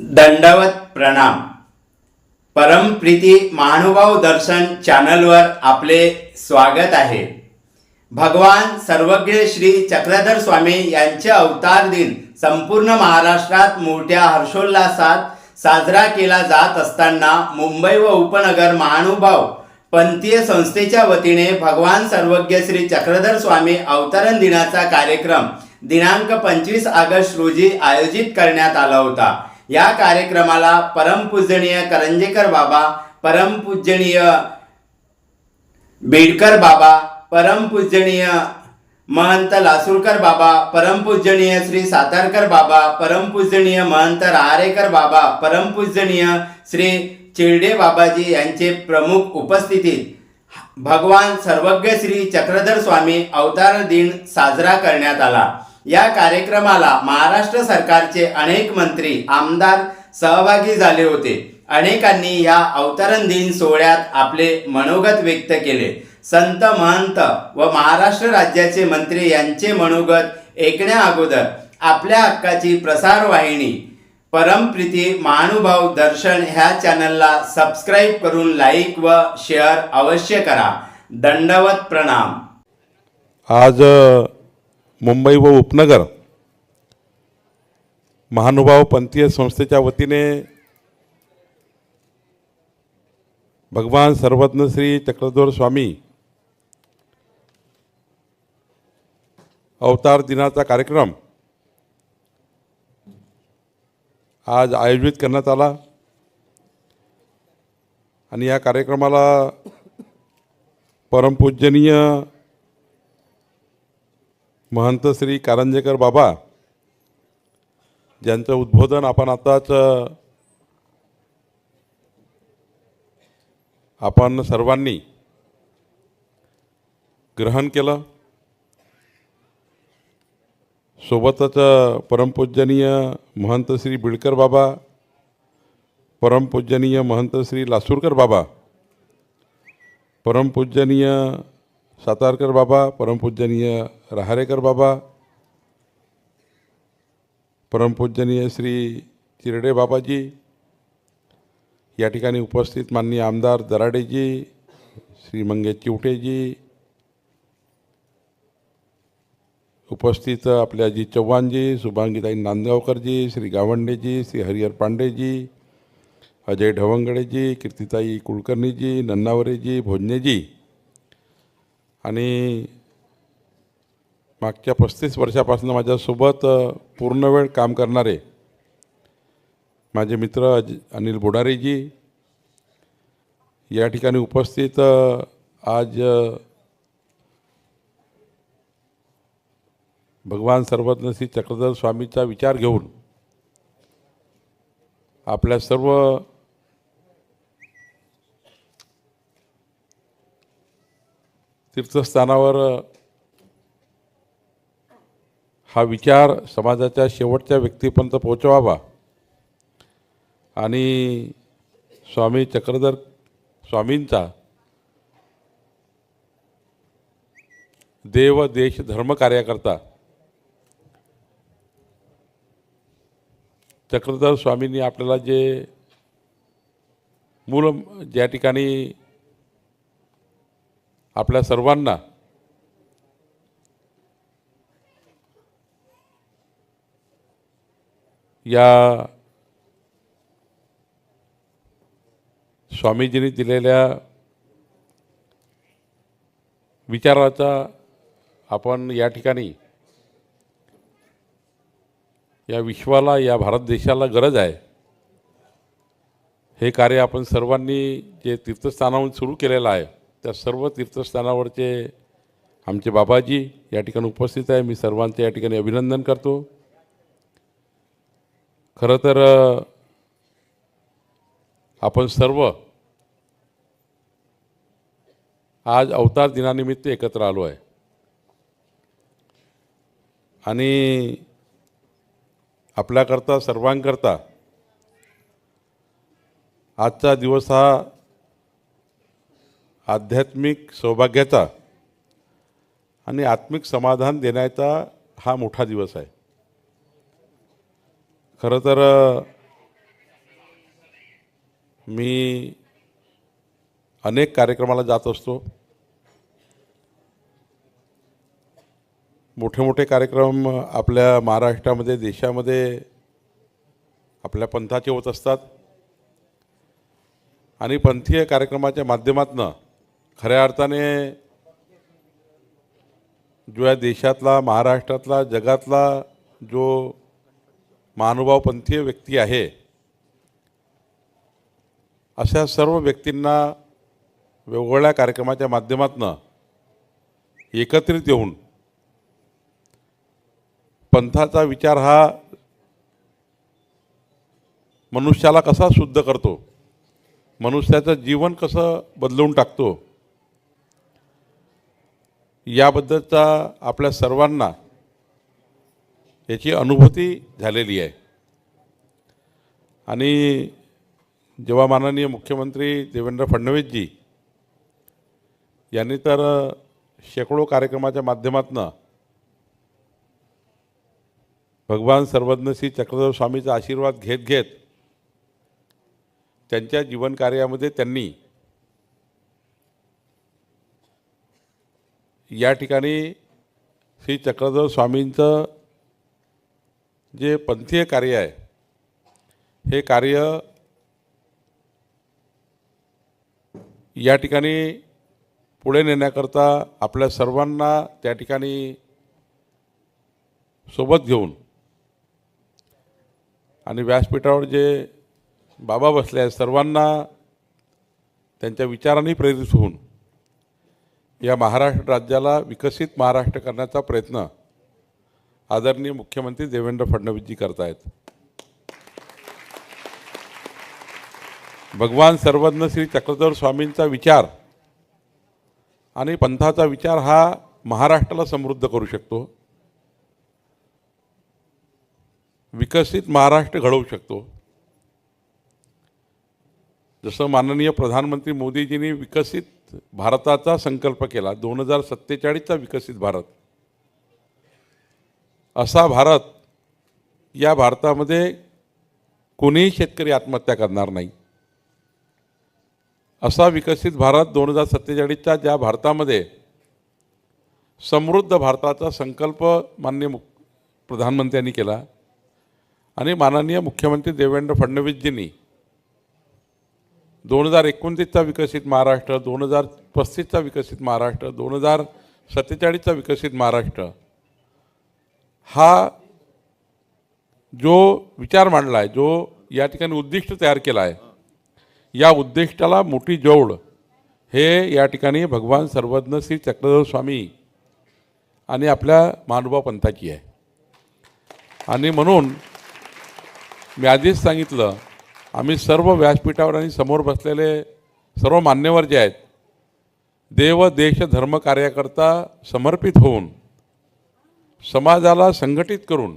दंडवत प्रणाम. परमप्रीती महानुभाव दर्शन चॅनलवर आपले स्वागत आहे. भगवान सर्वज्ञ श्री चक्रधर स्वामी यांचे अवतार दिन संपूर्ण महाराष्ट्रात मोठ्या हर्षोल्लासात साजरा केला जात असताना मुंबई व उपनगर महानुभाव पंथीय संस्थेच्या वतीने भगवान सर्वज्ञ श्री चक्रधर स्वामी अवतरण दिनाचा कार्यक्रम दिनांक पंचवीस ऑगस्ट रोजी आयोजित करण्यात आला होता. या कार्यक्रमाला परमपूजनीय करंजेकर बाबा परमपूजनीय बेडकर बाबा परमपूजनीय महंत लासूरकर बाबा परमपूजनीय श्री सातारकर बाबा परमपूजनीय महंत रहारेकर बाबा परमपूजनीय श्री चिरडे बाबाजी यांचे प्रमुख उपस्थितीत भगवान सर्वज्ञ श्री चक्रधर स्वामी अवतार दिन साजरा करण्यात आला. या कार्यक्रमाला महाराष्ट्र सरकारचे अनेक मंत्री आमदार सहभागी झाले होते. अनेकांनी या अवतरण दिन सोहळ्यात आपले मनोगत व्यक्त केले. संत महंत व महाराष्ट्र राज्याचे मंत्री यांचे मनोगत ऐकण्या अगोदर आपल्या हक्काची प्रसार वाहिनी परमप्रीती महानुभाव दर्शन ह्या चॅनलला सबस्क्राईब करून लाईक व शेअर अवश्य करा. दंडवत प्रणाम. आज मुंबई व उपनगर महानुभाव पंथीय संस्थेच्या वतीने भगवान सर्वज्ञ श्री चक्रधर स्वामी अवतार दिनाचा कार्यक्रम आज आयोजित करण्यात आला. आणि या कार्यक्रमाला परमपूजनीय महंत श्री कारंजेकर बाबा ज्यांचं उद्बोधन आपण आताच आपण सर्वांनी ग्रहण केलं. सोबतच परमपूजनीय महंत श्री बिडकर बाबा परमपूजनीय महंत श्री लासूरकर बाबा परमपूजनीय सातारकर बाबा परमपूजनीय रहारेकर बाबा परमपूजनीय श्री चिरडे बाबाजी या ठिकाणी उपस्थित माननीय आमदार दराडेजी श्री मंगेश चिवटेजी उपस्थित आपले अजित चव्हाणजी शुभांगीताई नांदगावकरजी श्री गावंडेजी श्री हरिहर पांडेजी अजय ढवंगडेजी कीर्तिताई कुलकर्णीजी नन्नावरेजी भोजनेजी आणि मागच्या पस्तीस वर्षापासून माझ्यासोबत पूर्ण वेळ काम करणारे माझे मित्र अज अनिल बोडारेजी या ठिकाणी उपस्थित आज भगवान सर्वज्ञ श्री चक्रधर स्वामीचा विचार घेऊन आपल्या सर्व तीर्थस्थानावर हा विचार समाजाच्या शेवटच्या व्यक्तीपर्यंत पोहोचवावा. आणि स्वामी चक्रधर स्वामींचा देव देश धर्म कार्याकरता चक्रधर स्वामींनी आपल्याला जे मूल ज्या ठिकाणी आपल्या सर्वांना. या स्वामीजींनी दिलेल्या विचाराचा आपण या ठिकाणी या विश्वाला या भारत देशाला गरज आहे. हे कार्य आपण सर्वांनी जे तीर्थस्थानाहून सुरू केलेलं आहे त्या सर्व तीर्थस्थानावरचे आमचे बाबाजी या ठिकाणी उपस्थित आहे. मी सर्वांचे या ठिकाणी अभिनंदन करतो. खरं तर आपण सर्व आज अवतार दिनानिमित्त एकत्र आलो आहे. आणि आपल्याकरता सर्वांकरता आजचा दिवस हा आध्यात्मिक सौभाग्याचा आणि आत्मिक समाधान देण्याचा हा मोठा दिवस आहे. खरं तर मी अनेक कार्यक्रमाला जात असतो. मोठे मोठे कार्यक्रम आपल्या महाराष्ट्रामध्ये देशामध्ये आपल्या पंथाचे होत असतात. आणि पंथीय कार्यक्रमाच्या माध्यमातून खऱ्या अर्थाने जो या देशातला महाराष्ट्रातला जगातला जो महानुभाव पंथीय व्यक्ती आहे अशा सर्व व्यक्तींना वेगवेगळ्या कार्यक्रमाच्या माध्यमातनं एकत्रित येऊन पंथाचा विचार हा मनुष्याला कसा शुद्ध करतो मनुष्याचं जीवन कसं बदलवून टाकतो याबद्दलचा आपल्या सर्वांना याची अनुभूती झालेली आहे. आणि जेव्हा माननीय मुख्यमंत्री देवेंद्र फडणवीसजी यांनी तर शेकडो कार्यक्रमाच्या माध्यमातून भगवान सर्वज्ञ श्री चक्रधर स्वामीचा आशीर्वाद घेत घेत त्यांच्या जीवनकार्यामध्ये त्यांनी या ठिकाणी श्री चक्रधर स्वामींचं जे पंथीय कार्य आहे हे कार्य या ठिकाणी पुढे नेण्याकरता आपल्या सर्वांना त्या ठिकाणी सोबत घेऊन आणि व्यासपीठावर जे बाबा बसले आहेत सर्वांना त्यांच्या विचारांनी प्रेरित होऊन या महाराष्ट्र राज्याला विकसित महाराष्ट्र करण्याचा प्रयत्न आदरणीय मुख्यमंत्री देवेंद्र फडणवीसजी करतायत. भगवान सर्वज्ञ श्री चक्रधर स्वामींचा विचार आणि पंथाचा विचार हा महाराष्ट्राला समृद्ध करू शकतो. विकसित महाराष्ट्र घडवू शकतो. जसं माननीय प्रधानमंत्री मोदीजींनी विकसित भारताचा संकल्प केला दोन हजार सत्तेचाळीसचा विकसित भारत. असा भारत या भारतामध्ये कोणीही शेतकरी आत्महत्या करणार नाही. असा विकसित भारत दोन हजार सत्तेचाळीसच्या ज्या भारतामध्ये समृद्ध भारताचा संकल्प माननीय मुख प्रधानमंत्र्यांनी केला आणि माननीय मुख्यमंत्री देवेंद्र फडणवीसजींनी दोन हजार एकोणतीसचा विकसित महाराष्ट्र दोन हजार पस्तीसचा विकसित महाराष्ट्र दोन हजार सत्तेचाळीसचा विकसित महाराष्ट्र. हा जो विचार मांडला आहे जो या ठिकाणी उद्दिष्ट तयार केला आहे या उद्दिष्टाला मोठी जोड हे या ठिकाणी भगवान सर्वज्ञ श्री चक्रधर स्वामी आणि आपल्या महानुभाव पंथाची आहे. आणि म्हणून मी आधीच सांगितलं आम्ही सर्व व्यासपीठावर आणि समोर बसलेले सर्व मान्यवर जे आहेत देव देश धर्म कार्याकरता समर्पित होऊन समाजाला संघटित करून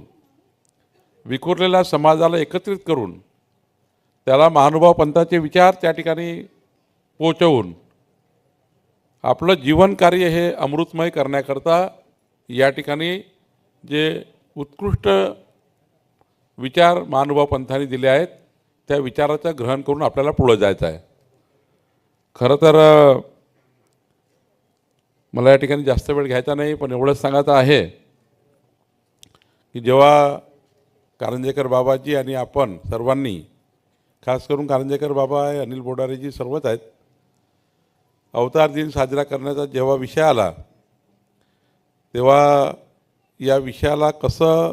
विखुरलेल्या समाजाला एकत्रित करून त्याला महानुभाव पंथाचे विचार त्या ठिकाणी पोचवून आपलं जीवनकार्य हे अमृतमय करण्याकरता या ठिकाणी जे उत्कृष्ट विचार महानुभाव पंथाने दिले आहेत त्या विचाराचं ग्रहण करून आपल्याला पुढं जायचं आहे. खरं तर मला या ठिकाणी जास्त वेळ घ्यायचा नाही पण एवढंच सांगायचं आहे की जेव्हा कारंजेकर बाबाजी आणि आपण सर्वांनी खास करून कारंजेकर बाबा आहे अनिल बोडारेजी सर्वच आहेत अवतार दिन साजरा करण्याचा जेव्हा विषय आला तेव्हा या विषयाला कसं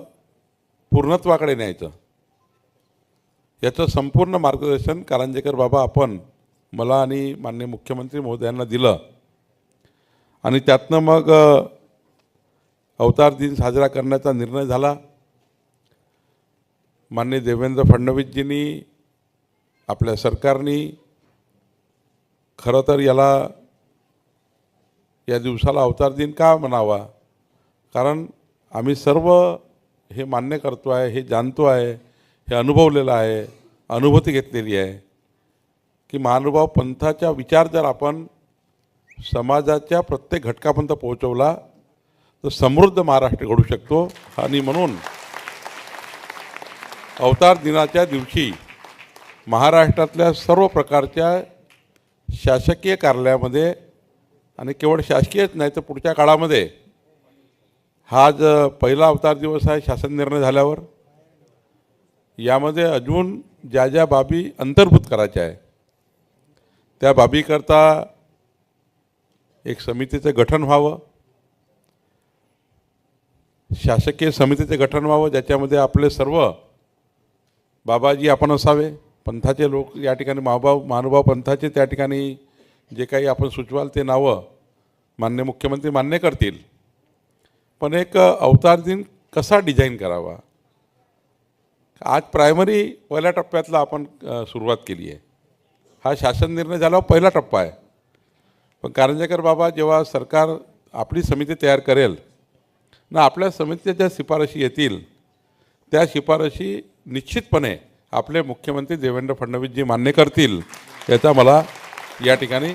पूर्णत्वाकडे न्यायचं? याचं संपूर्ण मार्गदर्शन कारंजेकर बाबा आपण मला आणि मान्य मुख्यमंत्री महोदयांना दिलं. आणि त्यातनं मग अवतार दिन साजरा करण्याचा निर्णय झाला. माननीय देवेंद्र फडणवीसजींनी आपल्या सरकारनी खरं तर याला या दिवसाला अवतार दिन का म्हणावा? कारण आम्ही सर्व हे मान्य करतो आहे हे जाणतो आहे. हे अनुभवलेलं आहे अनुभूती घेतलेली आहे की महानुभाव पंथाचा विचार जर आपण समाजाच्या प्रत्येक घटकापर्यंत पोहोचवला तर समृद्ध महाराष्ट्र घडू शकतो. आणि म्हणून अवतार दिनाच्या दिवशी महाराष्ट्रातल्या सर्व प्रकारच्या शासकीय कार्यालयामध्ये आणि केवळ शासकीयच नाही तर पुढच्या काळामध्ये हा जो पहिला अवतार दिवस आहे शासन निर्णय झाल्यावर. यामध्ये अजून ज्या ज्या बाबी अंतर्भूत करायच्या आहे त्या बाबीकरता एक समितीचं गठन व्हावं शासकीय समितीचे गठन व्हावं ज्याच्यामध्ये आपले सर्व बाबाजी आपण असावे पंथाचे लोक या ठिकाणी महाभाव महानुभाव पंथाचे त्या ठिकाणी जे काही आपण सुचवाल ते नावं मान्य मुख्यमंत्री मान्य करतील. पण एक अवतार दिन कसा डिझाईन करावा? आज प्रायमरी पहिल्या टप्प्यातला आपण सुरुवात केली आहे. हा शासन निर्णय झाल्यावर पहिला टप्पा आहे. पण कारंजेकर बाबा जेव्हा सरकार आपली समिती तयार करेल ना आपल्या समितीच्या ज्या शिफारशी येतील त्या शिफारशी निश्चितपणे आपले मुख्यमंत्री देवेंद्र फडणवीसजी मान्य करतील याचा मला या ठिकाणी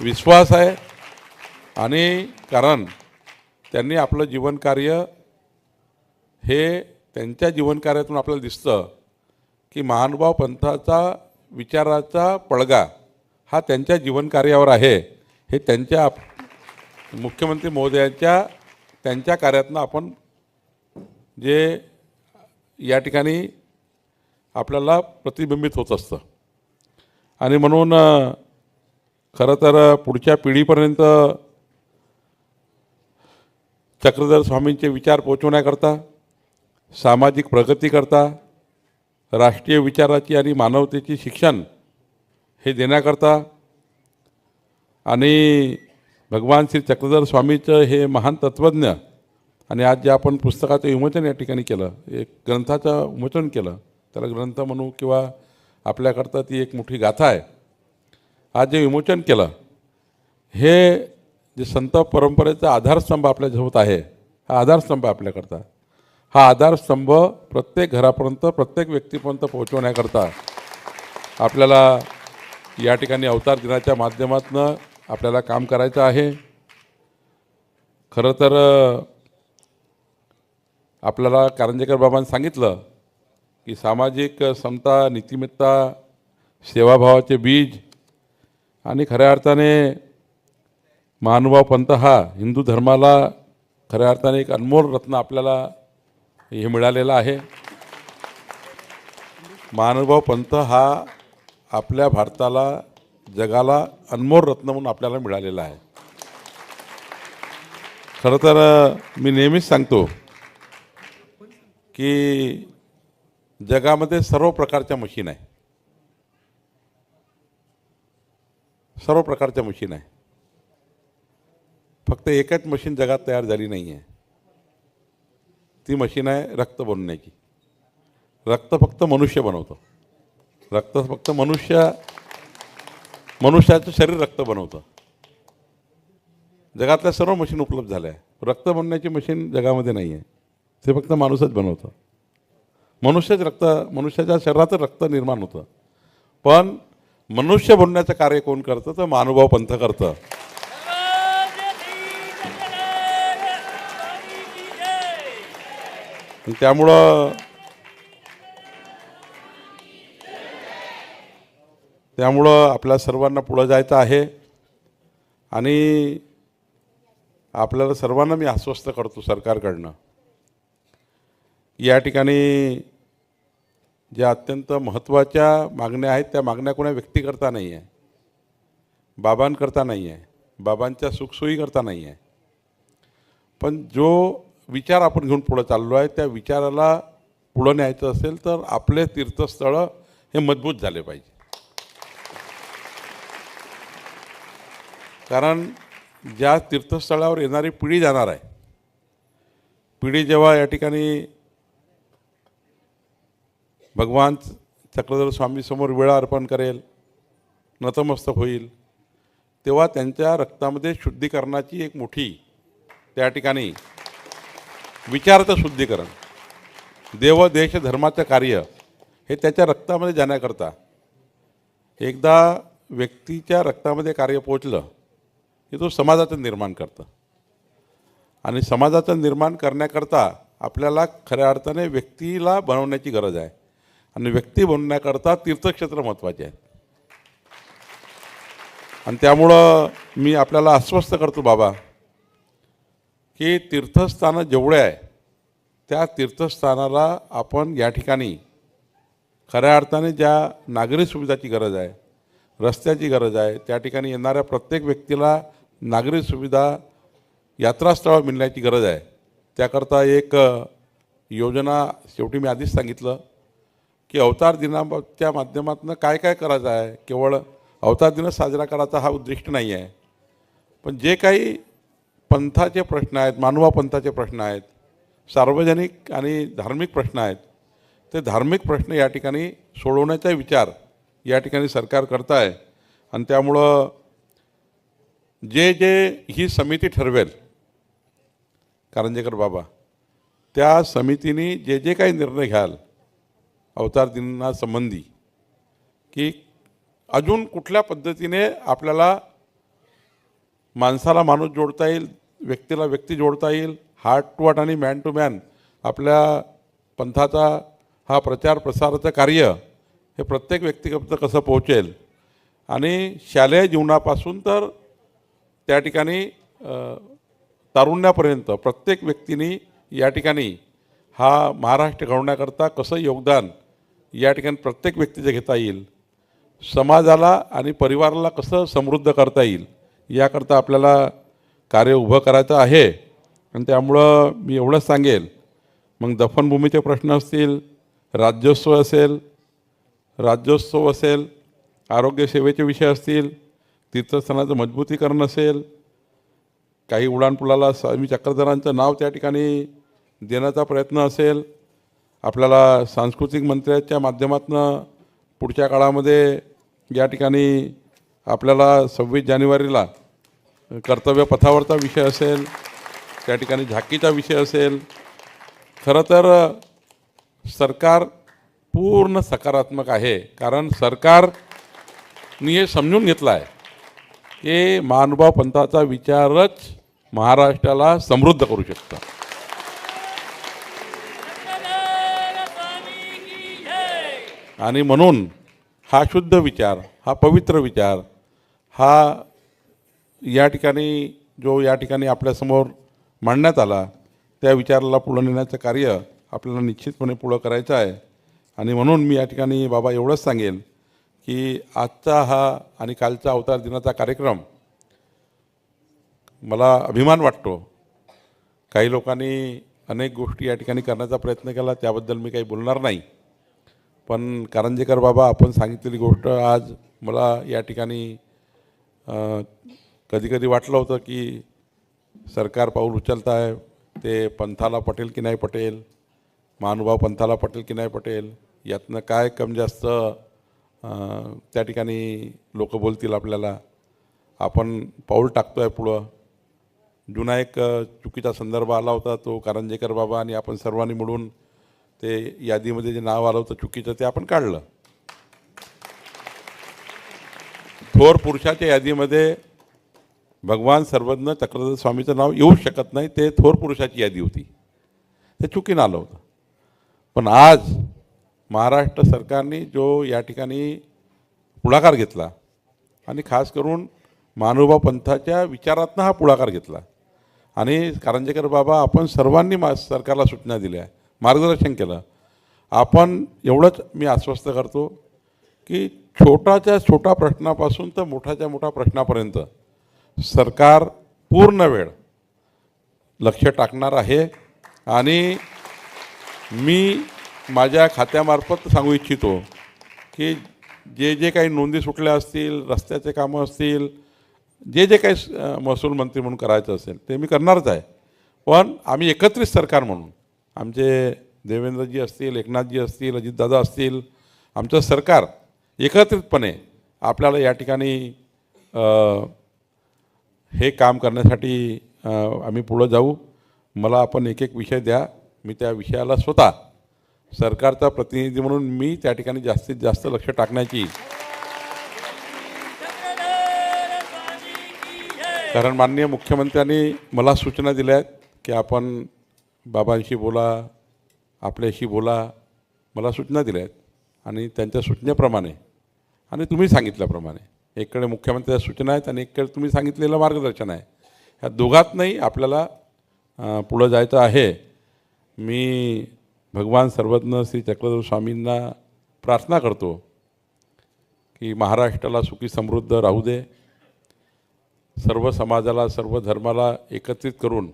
विश्वास आहे. आणि कारण त्यांनी आपलं जीवनकार्य हे त्यांच्या जीवनकार्यातून आपल्याला दिसतं की महानुभाव पंथाचा विचाराचा पडगा हा त्यांच्या जीवनकार्यावर आहे. हे त्यांच्या मुख्यमंत्री महोदयांच्या त्यांच्या कार्यातनं आपण जे या ठिकाणी आपल्याला प्रतिबिंबित होत असतं. आणि म्हणून खरं तर पुढच्या पिढीपर्यंत चक्रधर स्वामींचे विचार पोचवण्याकरता सामाजिक प्रगतीकरता राष्ट्रीय विचाराची आणि मानवतेची शिक्षण हे देण्याकरता आणि भगवान श्री चक्रधर स्वामीचं हे महान तत्त्वज्ञ आणि आज जे आपण पुस्तकाचं विमोचन या ठिकाणी केलं एक ग्रंथाचं विमोचन केलं त्याला ग्रंथ म्हणू किंवा आपल्याकरता ती एक मोठी गाथा आहे. आज जे विमोचन केलं हे जे संत परंपरेचा आधारस्तंभ आपल्यासोबत आहे हा आधारस्तंभ आपल्याकरता. हा आधारस्तंभ प्रत्येक घरापर्यंत प्रत्येक व्यक्तीपर्यंत पोहोचवण्याकरता आपल्याला या ठिकाणी अवतार दिनाच्या माध्यमातून आपल्याला काम करायचं आहे. खरं तर आपल्याला कारंजेकर बाबांनी सांगितलं की सामाजिक समता नीतिमत्ता सेवाभावाचे बीज आणि खऱ्या अर्थाने महानुभाव पंत हा हिंदू धर्माला खऱ्या अर्थाने एक अनमोल रत्न आपल्याला हे मिळालेलं आहे. महानुभाव पंथ हा आपल्या भारताला जगाला अनमोल रत्न म्हणून आपल्याला मिळालेला आहे. खरं तर मी नेहमीच सांगतो की जगामध्ये सर्व प्रकारच्या मशीन आहे. सर्व प्रकारच्या मशीन आहे. फक्त एकच मशीन जगात तयार झाली नाही आहे ती मशीन आहे रक्त बनवण्याची. रक्त फक्त मनुष्य बनवतं. रक्त फक्त मनुष्य मनुष्याचं शरीर रक्त बनवतं. जगातल्या सर्व मशीन उपलब्ध झाल्या. आहे रक्त बनण्याची मशीन जगामध्ये नाही आहे ते फक्त माणूसच बनवतं. मनुष्यच रक्त मनुष्याच्या शरीराचं रक्त निर्माण होतं. पण मनुष्य बनण्याचं कार्य कोण करतं? तर महानुभाव पंथ करतं. त्यामुळं त्यामुळं आपल्या सर्वांना पुढं जायचं आहे. आणि आपल्याला सर्वांना मी आश्वस्त करतो सरकारकडनं. या ठिकाणी ज्या अत्यंत महत्त्वाच्या मागण्या आहेत त्या मागण्या कोणा व्यक्तीकरता नाही आहे बाबांकरता नाही आहे बाबांच्या सुखसोयीकरता नाही आहे पण जो विचार आपण घेऊन पुढं चाललो आहे. त्या विचाराला पुढं न्यायचं असेल तर आपले तीर्थस्थळं हे मजबूत झाले पाहिजे. कारण ज्या तीर्थस्थळावर येणारी पिढी जाणार आहे पिढी जेव्हा या ठिकाणी भगवान चक्रधर स्वामीसमोर वेळा अर्पण करेल नतमस्तक होईल तेव्हा त्यांच्या रक्तामध्ये शुद्धीकरणाची एक मोठी त्या ठिकाणी विचाराचं शुद्धीकरण. देव देश धर्माचं कार्य हे त्याच्या रक्तामध्ये जाण्याकरता एकदा व्यक्तीच्या रक्तामध्ये कार्य पोचलं की तो समाजाचं निर्माण करतं. आणि समाजाचं निर्माण करण्याकरता आपल्याला खऱ्या अर्थाने व्यक्तीला बनवण्याची गरज आहे. आणि व्यक्ती बनवण्याकरता तीर्थक्षेत्र महत्त्वाचे आहेत आणि त्यामुळं मी आपल्याला आश्वस्त करतो बाबा की तीर्थस्थानं जेवढे आहे त्या तीर्थस्थानाला आपण या ठिकाणी खऱ्या अर्थाने ज्या नागरी सुविधाची गरज आहे रस्त्याची गरज आहे त्या ठिकाणी येणाऱ्या प्रत्येक व्यक्तीला नागरी सुविधा यात्रास्थळं मिळण्याची गरज आहे. त्याकरता एक योजना शेवटी मी आधीच सांगितलं की अवतार दिनाच्या माध्यमातून काय काय करायचं आहे? केवळ अवतार दिनच साजरा करायचा हा उद्दिष्ट नाही आहे. पण जे काही पंथाचे प्रश्न आहेत मानवा पंथाचे प्रश्न आहेत सार्वजनिक आणि धार्मिक प्रश्न आहेत. ते धार्मिक प्रश्न या ठिकाणी सोडवण्याचा विचार या ठिकाणी सरकार करत आहे आणि त्यामुळं जे जे ही समिती ठरवेल कारंजेकर बाबा त्या समितीने जे जे काही निर्णय घ्याल अवतार दिनासंबंधी की अजून कुठल्या पद्धतीने आपल्याला माणसाला माणूस जोडता येईल व्यक्तीला व्यक्ती जोडता येईल. हार्ट टू हार्ट आणि मॅन टू मॅन आपल्या पंथाचा हा प्रचार प्रसाराचं कार्य हे प्रत्येक व्यक्तीपर्यंत कसं पोहोचेल? आणि शालेय जीवनापासून तर त्या ठिकाणी तारुण्यापर्यंत प्रत्येक व्यक्तीने या ठिकाणी हा महाराष्ट्र घडवण्याकरता कसं योगदान या ठिकाणी प्रत्येक व्यक्तीचं घेता येईल? समाजाला आणि परिवाराला कसं समृद्ध करता येईल? याकरता आपल्याला कार्य उभं करायचं आहे. आणि त्यामुळं मी एवढंच सांगेल. मग दफनभूमीचे प्रश्न असतील राज्योत्सव असेल राज्योत्सव असेल आरोग्यसेवेचे विषय असतील तीर्थस्थानाचं मजबूतीकरण असेल काही उड्डाणपुलाला स्वामी चक्रधरांचं नाव त्या ठिकाणी देण्याचा प्रयत्न असेल आपल्याला सांस्कृतिक मंत्र्याच्या माध्यमातून पुढच्या काळामध्ये या ठिकाणी आपल्याला सव्वीस जानेवारीला कर्तव्य पथावरचा विषय असेल त्या ठिकाणी झाकीचा विषय असेल खरं तर सरकार पूर्ण सकारात्मक आहे. कारण सरकारनी हे समजून घेतलं आहे की महानुभाव पंथाचा विचारच महाराष्ट्राला समृद्ध करू शकतं. आणि म्हणून हा शुद्ध विचार हा पवित्र विचार हा या ठिकाणी जो या ठिकाणी आपल्यासमोर मांडण्यात आला त्या विचाराला पुढं नेण्याचं कार्य आपल्याला निश्चितपणे पुढं करायचं आहे. आणि म्हणून मी या ठिकाणी बाबा एवढंच सांगेन की आजचा हा आणि कालचा अवतार दिनाचा कार्यक्रम मला अभिमान वाटतो. काही लोकांनी अनेक गोष्टी या ठिकाणी करण्याचा प्रयत्न केला त्याबद्दल मी काही बोलणार नाही. पण कारंजेकर बाबा आपण सांगितलेली गोष्ट आज मला या ठिकाणी कधी कधी वाटलं होतं की सरकार पाऊल उचलत आहे ते पंथाला पटेल की नाही पटेल? महानुभाव पंथाला पटेल की नाही पटेल? यातनं काय कम जास्त त्या ठिकाणी लोक बोलतील आपल्याला? आपण पाऊल टाकतो आहे पुढं. जुना एक चुकीचा संदर्भ आला होता तो कारंजेकर बाबा आणि आपण सर्वांनी मिळून ते यादीमध्ये जे नाव आलं होतं चुकीचं ते आपण काढलं. थोर पुरुषाच्या यादीमध्ये भगवान सर्वज्ञ चक्रधर स्वामीचं नाव येऊ शकत नाही ते थोर पुरुषाची यादी होती. ते चुकीनं आलं होतं. पण आज महाराष्ट्र सरकारने जो या ठिकाणी पुढाकार घेतला आणि खास करून महानुभाव पंथाच्या विचारातनं हा पुढाकार घेतला. आणि कारंजेकर बाबा आपण सर्वांनी मा सरकारला सूचना दिल्या मार्गदर्शन केलं. आपण एवढंच मी आश्वस्त करतो की छोटाच्या छोटा प्रश्नापासून तर मोठाच्या मोठा प्रश्नापर्यंत सरकार पूर्ण वेळ लक्ष टाकणार आहे. आणि मी माझ्या खात्यामार्फत सांगू इच्छितो की जे जे काही नोंदी सुटल्या असतील रस्त्याचे कामं असतील जे जे काही महसूल मंत्री म्हणून करायचं असेल ते मी करणारच आहे. पण आम्ही एकत्रित सरकार म्हणून आमचे देवेंद्रजी असतील एकनाथजी असतील अजितदादा असतील आमचं सरकार एकत्रितपणे आपल्याला या ठिकाणी हे काम करण्यासाठी आम्ही पुढं जाऊ. मला आपण एक एक विषय द्या. मी त्या विषयाला स्वतः सरकारचा प्रतिनिधी म्हणून मी त्या ठिकाणी जास्तीत जास्त लक्ष टाकण्याची. कारण माननीय मुख्यमंत्र्यांनी मला सूचना दिल्या आहेत की आपण बाबांशी बोला आपल्याशी बोला मला सूचना दिल्या आहेत. आणि त्यांच्या सूचनेप्रमाणे आणि तुम्ही सांगितल्याप्रमाणे. एकडे मुख्यमंत्र्यांच्या सूचना आहेत आणि एकडे तुम्ही सांगितलेलं मार्गदर्शन आहे. ह्या दोघातनंही आपल्याला पुढं जायचं आहे. मी भगवान सर्वज्ञ श्री चक्रधर स्वामींना प्रार्थना करतो की महाराष्ट्राला सुखी समृद्ध राहू दे. सर्व समाजाला सर्व धर्माला एकत्रित करून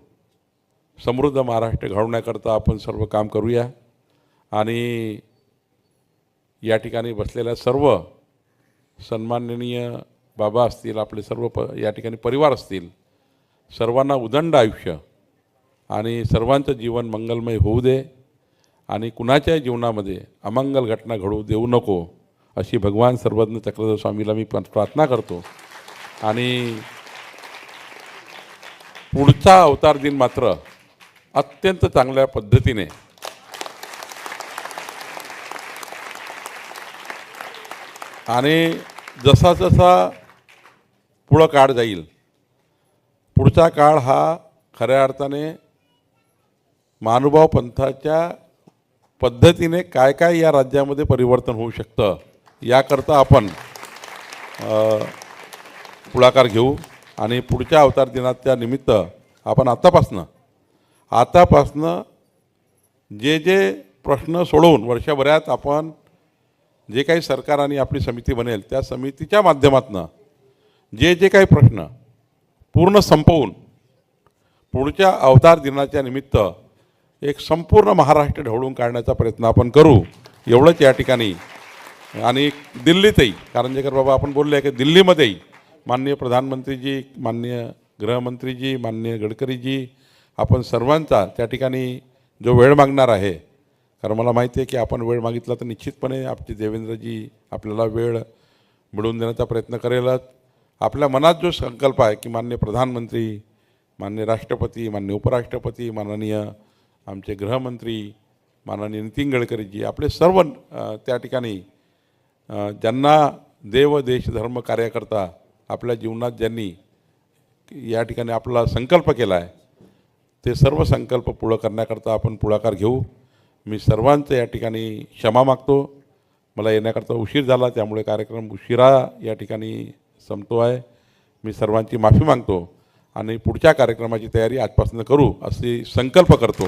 समृद्ध महाराष्ट्र घडवण्याकरता आपण सर्व काम करूया. आणि या ठिकाणी बसलेल्या सर्व सन्माननीय बाबा असतील आपले सर्व प या ठिकाणी परिवार असतील सर्वांना उदंड आयुष्य आणि सर्वांचं जीवन मंगलमय होऊ दे आणि कुणाच्याही जीवनामध्ये अमंगल घटना घडू देऊ नको अशी भगवान सर्वज्ञ चक्रधर स्वामीला मी प्रार्थना करतो. आणि पुढचा अवतार दिन मात्र अत्यंत चांगल्या पद्धतीने आणि जसा जसा पुढं काळ जाईल पुढचा काळ हा खऱ्या अर्थाने महानुभाव पंथाच्या पद्धतीने काय काय या राज्यामध्ये परिवर्तन होऊ शकतं याकरता आपण पुढाकार घेऊ. आणि पुढच्या अवतार दिनाच्या निमित्त आपण आतापासनं आतापासनं जे जे प्रश्न सोडवून वर्षभरात आपण जे काही सरकार आणि आपली समिती बनेल त्या समितीच्या माध्यमातून जे जे काही प्रश्न पूर्ण संपवून पुढच्या अवतार दिनाच्या निमित्त एक संपूर्ण महाराष्ट्र ढवळून काढण्याचा प्रयत्न आपण करू एवढंच या ठिकाणी. आणि दिल्लीतही कारंजेकर बाबा आपण बोलले आहे की दिल्लीमध्येही माननीय प्रधानमंत्रीजी माननीय गृहमंत्रीजी माननीय गडकरीजी आपण सर्वांचा त्या ठिकाणी जो वेळ मागणार आहे कारण मला माहिती आहे की आपण वेळ मागितला तर निश्चितपणे आपले देवेंद्रजी आपल्याला वेळ मिळवून देण्याचा प्रयत्न करेलच. आपल्या मनात जो संकल्प आहे की माननीय प्रधानमंत्री माननीय राष्ट्रपती माननीय उपराष्ट्रपती माननीय आमचे गृहमंत्री माननीय नितीन गडकरीजी आपले सर्व त्या ठिकाणी ज्यांना देव देश धर्म कार्याकरता आपल्या जीवनात ज्यांनी या ठिकाणी आपला संकल्प केला आहे ते सर्व संकल्प पुढं करण्याकरता आपण पुढाकार घेऊ. मी सर्वांचं या ठिकाणी क्षमा मागतो. मला येण्याकरता उशीर झाला त्यामुळे कार्यक्रम उशिरा या ठिकाणी संपतो आहे. मी सर्वांची माफी मागतो आणि पुढच्या कार्यक्रमाची तयारी आजपासून करू असे संकल्प करतो.